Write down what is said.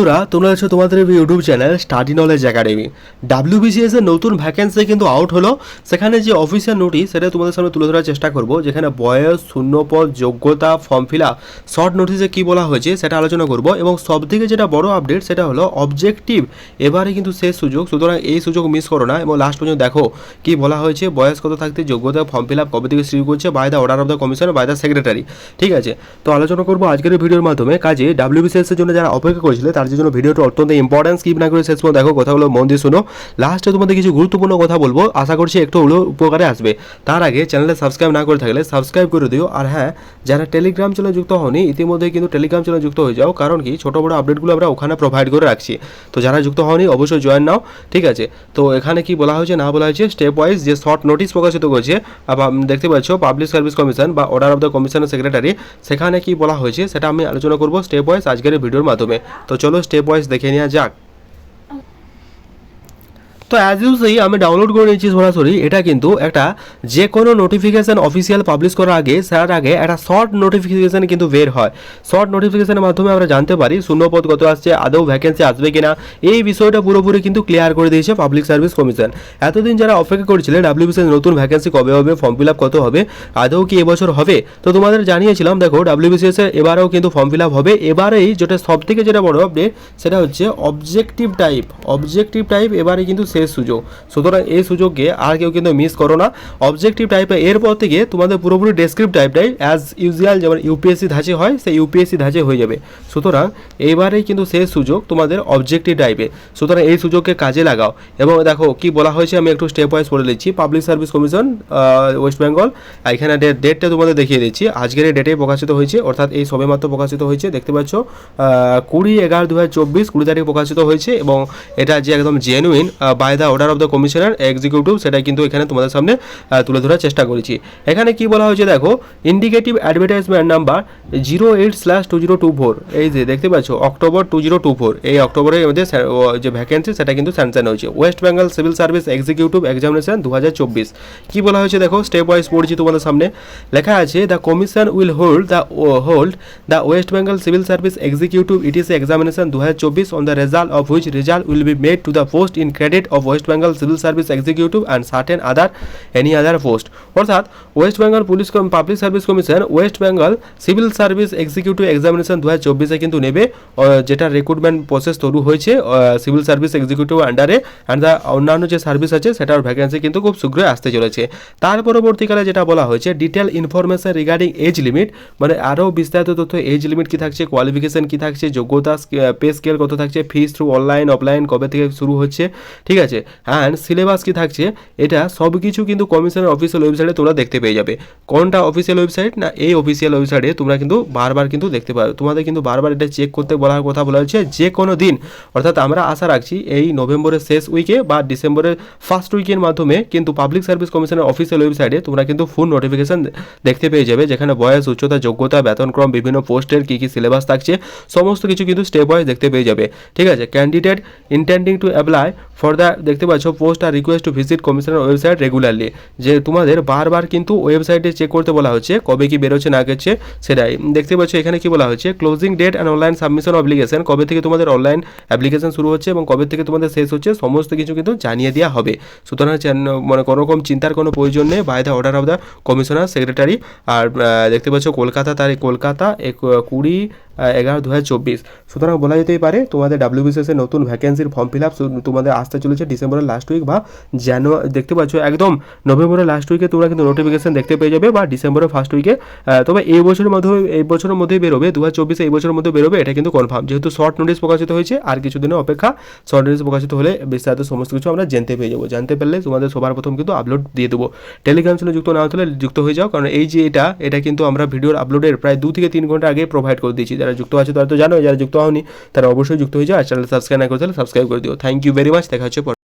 বন্ধুরা, তোমরা আছো তোমাদের YouTube channel study knowledge academy WBCS এর নতুন ভ্যাকেন্সি কিন্তু আউট হলো। সেখানে যে অফিসিয়াল নোটিশ সেটা তোমাদের সামনে তুলে ধরার চেষ্টা করব, যেখানে বয়স, শূন্যপদ, যোগ্যতা ফর্ম ফিল আপ শর্ট নোটিশে কী বলা হয়েছে সেটা আলোচনা করব এবং সবথেকে যেটা বড় আপডেট সেটা হলো অবজেক্টিভ এবারে কিন্তু শেষ সুযোগ, সুতরাং এই সুযোগ মিস করো না এবং লাস্ট পর্যন্ত দেখো কি বলা হয়েছে, বয়স কত থাকতে, যোগ্যতা ফর্ম ফিল আপ কবে থেকে শুরু করছে by the order of the commission by the secretary ঠিক আছে? তো আলোচনা করব আজকের ভিডিওর মাধ্যমে। কাজে ডাব্লিউবিসিএস এর জন্য যারা অপেক্ষা করেছিল, তার জন্য ভিডিওটা অত্যন্ত ইম্পর্টেন্ট স্কিপ না করে শেষ পর্যন্ত দেখো কথাগুলো মন দিয়ে শোনো। লাস্টে তোমাদের কিছু গুরুত্বপূর্ণ কথা বলব, আশা করছি একটু হলেও উপকারে আসবে। তার আগে চ্যানেলে সাবস্ক্রাইব না করে থাকলে সাবস্ক্রাইব করে দিও। আর হ্যাঁ যারা টেলিগ্রাম চ্যানেলে যুক্ত হওনি, ইতিমধ্যে কিন্তু টেলিগ্রাম চ্যানেলে যুক্ত হয়ে যাও। কারণ কি? ছোটো বড়ো আপডেটগুলো আমরা ওখানে প্রোভাইড করে রাখছি। তো যারা যুক্ত হওনি, অবশ্যই জয়েন নাও। ঠিক আছে? তো এখানে কি বলা হয়েছে, না বলা হয়েছে? স্টেপ ওয়াইজ যে শর্ট নোটিশ প্রকাশিত করেছে দেখতে পাচ্ছ পাবলিক সার্ভিস কমিশন বা অর্ডার অফ দ্য কমিশনের সেক্রেটারি সেখানে কি বলা হয়েছে, সেটা আমি আলোচনা করব স্টেপ ওয়াইজ আজকের ভিডিওর মাধ্যমে। তো চলো স্টেপ ওয়াইজ দেখে নেওয়া যাক। তো অ্যাজ ইউজলি আমি ডাউনলোড করে নিয়েছি সরাসরি এটা কিন্তু একটা যে কোনো নোটিফিকেশান অফিসিয়াল পাবলিশ করার আগে তার আগে একটা শর্ট নোটিফিকেশান কিন্তু বের হয়। শর্ট নোটিফিকেশানের মাধ্যমে আমরা জানতে পারি শূন্যপদ কত আসছে, আদৌ ভ্যাকেন্সি আসবে কিনা। এই বিষয়টা পুরোপুরি কিন্তু ক্লিয়ার করে দিয়েছে পাবলিক সার্ভিস কমিশন এতদিন যারা অপেক্ষা করেছিলেন ডাব্লিউবিসির নতুন ভ্যাকেন্সি কবে হবে ফর্ম ফিল আপ কত হবে, আদৌ কি এবছর হবে, তো তোমাদের জানিয়েছিলাম, দেখো ডাব্লিউবিসিএস এর এবারেও কিন্তু ফর্ম ফিল আপ হবে। এবারেই যেটা সব থেকে যেটা বড় আপডেট সেটা হচ্ছে অবজেক্টিভ টাইপ অবজেক্টিভ টাইপ এবারে কিন্তু শেষ সুযোগ। সুতরাং এই সুযোগকে আর কেউ কিন্তু মিস করো না। অবজেক্টিভ টাইপে এরপর থেকে তোমাদের পুরোপুরি ডেসক্রিপ্ট টাইপটাই অ্যাজ ইউজুয়াল যেমন ইউপিএসসি ধাঁচে হয়, সেই ইউপিএসসি ধাঁচে হয়ে যাবে। সুতরাং এইবারেই কিন্তু শেষ সুযোগ তোমাদের অবজেক্টিভ টাইপে সুতরাং এই সুযোগকে কাজে লাগাও। এবং দেখো কি বলা হয়েছে, আমি একটু স্টেপ ওয়াইজ পড়ে দিচ্ছি public service commission West Bengal এখানে ডেটটা তোমাদের দেখিয়ে দিচ্ছি। আজকের এই ডেটেই প্রকাশিত হয়েছে, অর্থাৎ এই সবেমাত্র প্রকাশিত হয়েছে, দেখতে পাচ্ছ কুড়ি এগারো দু হাজার চব্বিশ কুড়ি তারিখ প্রকাশিত হয়েছে এবং এটা যে একদম genuine by the order of the commissioner executive সেটা কিন্তু এখানে তোমাদের সামনে তুলে ধরার চেষ্টা করেছি। এখানে কি বলা হয়েছে দেখো indicative advertisement number zero eight slash two zero two four এই যে দেখতে পাচ্ছ October two zero two four এই অক্টোবরের মধ্যে যে ভ্যাকেন্সি সেটা কিন্তু স্যাংশন হয়েছে। West Bengal civil service executive examination দু হাজার চব্বিশ। কী বলা হয়েছে দেখো স্টেপ ওয়াইজ পড়ছি তোমাদের সামনে। লেখা আছে the commission will hold the hold the West Bengal civil service executive etc examination দু হাজার চব্বিশ on the result of which result will be made to the post in credit of West Bengal civil service executive and certain other any other post অর্থাৎ West Bengal police public service commission West Bengal civil service executive examination দু হাজার চব্বিশে কিন্তু নেবে যেটা recruitment process শুরু হয়েছে civil service executive আন্ডারে অ্যান্ড দ্য অন্যান্য যে সার্ভিস আছে, সেটার ভ্যাকেন্সি কিন্তু খুব শীঘ্রই আসতে চলেছে। তার পরবর্তীকালে যেটা বলা হয়েছে detail information regarding age limit মানে আরও বিস্তারিত তথ্য এজ লিমিট কি থাকছে কোয়ালিফিকেশন কি থাকছে, যোগ্যতা পে স্কেল কত থাকছে ফিস থ্রু অনলাইন অফলাইন কবে থেকে শুরু হচ্ছে, ঠিক আছে। অ্যান্ড সিলেবাস কি থাকছে? এটা সব কিছু কিন্তু কমিশনের অফিসিয়াল ওয়েবসাইটে তোমরা দেখতে পেয়ে যাবে। কোনটা অফিসিয়াল ওয়েবসাইট না, এই অফিসিয়াল ওয়েবসাইটে তোমরা কিন্তু বারবার কিন্তু দেখতে পাবে। তোমাদের কিন্তু বারবার এটা চেক করতে বলার কথা বলা হচ্ছে যে কোনো দিন। অর্থাৎ আমরা আশা রাখছি এই নভেম্বরের শেষ উইকে বা ডিসেম্বরের ফার্স্ট উইকের মাধ্যমে কিন্তু পাবলিক সার্ভিস কমিশনের অফিসিয়াল ওয়েবসাইটে তোমরা কিন্তু ফুল নোটিফিকেশন দেখতে পেয়ে যাবে। যেখানে বয়স, উচ্চতা, যোগ্যতা, বেতনক্রম, বিভিন্ন পোস্টের কী কী সিলেবাস থাকছে, সমস্ত কিছু কিন্তু স্টেপ ওয়াইজ দেখতে পেয়ে যাবে। ঠিক আছে? Candidate intending to apply for the দেখতে পাচ্ছ পোস্ট আর রিকোয়েস্ট টু ভিজিট কমিশনের ওয়েবসাইট রেগুলারলি যে তোমাদের বারবার কিন্তু ওয়েবসাইটে চেক করতে বলা হচ্ছে, কবে কি বেরোচ্ছে, না গেছে সেটাই। দেখতে পাচ্ছ, এখানে কি বলা হচ্ছে closing date and online submission obligation কবে থেকে তোমাদের অনলাইন অ্যাপ্লিকেশন শুরু হচ্ছে এবং কবে থেকে তোমাদের শেষ হচ্ছে, সমস্ত কিছু কিন্তু জানিয়ে দেওয়া হবে। সুতরাং মানে কোনো রকম চিন্তার কোনো প্রয়োজন নেই by the order of the commissioner secretary আর দেখতে পাচ্ছ, কলকাতা তারিখ, কলকাতা কুড়ি এগারো দু হাজার চব্বিশ। সুতরাং বলা যেতেই পারে, তোমাদের ডাব্লিউবিসিএস এর নতুন ভ্যাকেন্সির ফর্ম ফিল আপ তোমাদের আসতে চলেছে ডিসেম্বরের লাস্ট উইক বা জানুয়ারি দেখতে পাচ্ছ একদম নভেম্বরের লাস্ট উইকে তোমরা কিন্তু নোটিফিকেশন দেখতে পেয়ে যাবে বা ডিসেম্বরের ফার্স্ট উইকে তবে এই বছরের মধ্যে, এই বছরের মধ্যেই বেরোবে দু হাজার চব্বিশে এই বছরের মধ্যে বেরোবে, এটা কিন্তু কনফার্ম যেহেতু শর্ট নোটিস প্রকাশিত হয়েছে, আর কিছুদিনের অপেক্ষা শর্ট নোটিস প্রকাশিত হলে বিস্তারিত সমস্ত কিছু আমরা জানতে পেয়ে যাব। জানতে পারলে তোমাদের সবার প্রথম কিন্তু আপলোড দিয়ে দেবো। টেলিগ্রাম চ্যানেল যুক্ত না হলে যুক্ত হয়ে যাও, কারণ এই যে এটা এটা কিন্তু আমরা ভিডিওর আপলোডের প্রায় দু থেকে তিন ঘণ্টা আগে প্রোভাইড করে দিয়েছি। যুক্ত আছে তারা তো জানো যারা যুক্ত হওনি তারা অবশ্যই যুক্ত হয়ে যাও আর চ্যানেল সাবস্ক্রাইব না করে তাহলে সাবস্ক্রাইব করে দিও থ্যাংক ইউ ভেরি মাচ দেখা হচ্ছে।